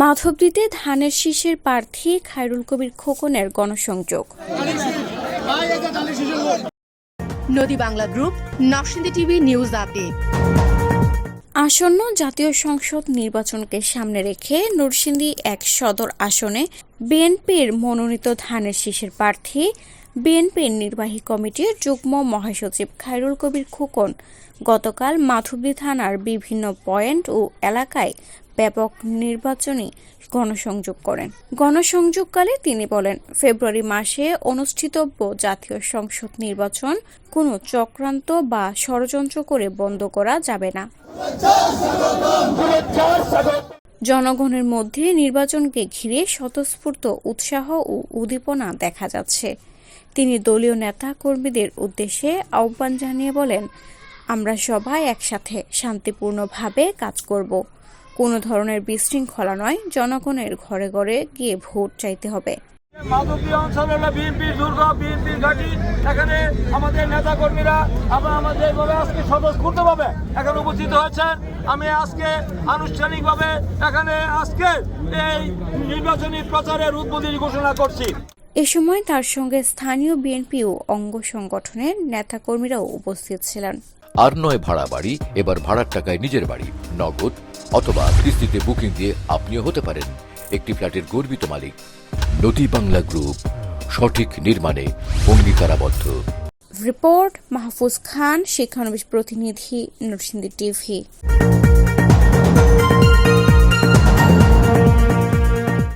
মাধবদীতে ধানের শীষের প্রার্থী খায়রুল কবির খোকনের গণসংযোগ। নদী Bangla group Narsingdi TV news update. আসন্ন জাতীয় সংসদ নির্বাচনকে সামনে রেখে নরসিংদী এক সদর আসনে বিএনপির মনোনীত ধানের শীষের প্রার্থী, বিএনপির নির্বাহী কমিটির যুগ্ম মহাসচিব খায়রুল কবির খোকন গতকাল মাধবদী থানার বিভিন্ন পয়েন্ট ও এলাকায় ব্যাপক নির্বাচনী গণসংযোগ করেন। গণসংযোগকালে তিনি বলেন, ফেব্রুয়ারি মাসে অনুষ্ঠিতব্য জাতীয় সংসদ নির্বাচন কোনো চক্রান্ত বা ষড়যন্ত্র করে বন্ধ করা যাবে না। জনগণের মধ্যে নির্বাচনকে ঘিরে স্বতঃস্ফূর্ত উৎসাহ ও উদ্দীপনা দেখা যাচ্ছে। তিনি দলীয় নেতা কর্মীদের উদ্দেশ্যে আহ্বান জানিয়ে বলেন, আমরা সবাই একসাথে শান্তিপূর্ণভাবে কাজ করব। কোনো ধরনের বিশৃঙ্খলা নয়, জনগণের ঘরে ঘরে গিয়ে ভোট চাইতে হবে। মাধবী অঞ্চল হলো বিএনপির দুর্গ বিএনপির ঘাঁটি। এখানে আমাদের নেতা কর্মীরা আবার আমাদের ভাবে আজকে স্বতঃস্ফূর্তভাবে এখানে উপস্থিত হয়েছেন। আমি আজকে আনুষ্ঠানিকভাবে এখানে আজকে এই নির্বাচনী প্রচারের উদ্বোধনী ঘোষণা করছি। এ সময় তার সঙ্গে স্থানীয় বিএনপি ও অঙ্গ সংগঠনের নেতাকর্মীরাও উপস্থিত ছিলেন। আর নয় ভাড়া বাড়ি এবার ভাড়ার টাকায় নিজের বাড়ি নগদ অথবা কিস্তিতে বুকিং দিয়ে আপনিও হতে পারেন। একটি ফ্ল্যাটের গর্বিত মালিক। নদী বাংলা গ্রুপ সঠিক নির্মাণে অঙ্গীকারাবদ্ধ। রিপোর্ট মাহফুজ খান শিক্ষানবিশ প্রতিনিধি নরসিংদী টিভি।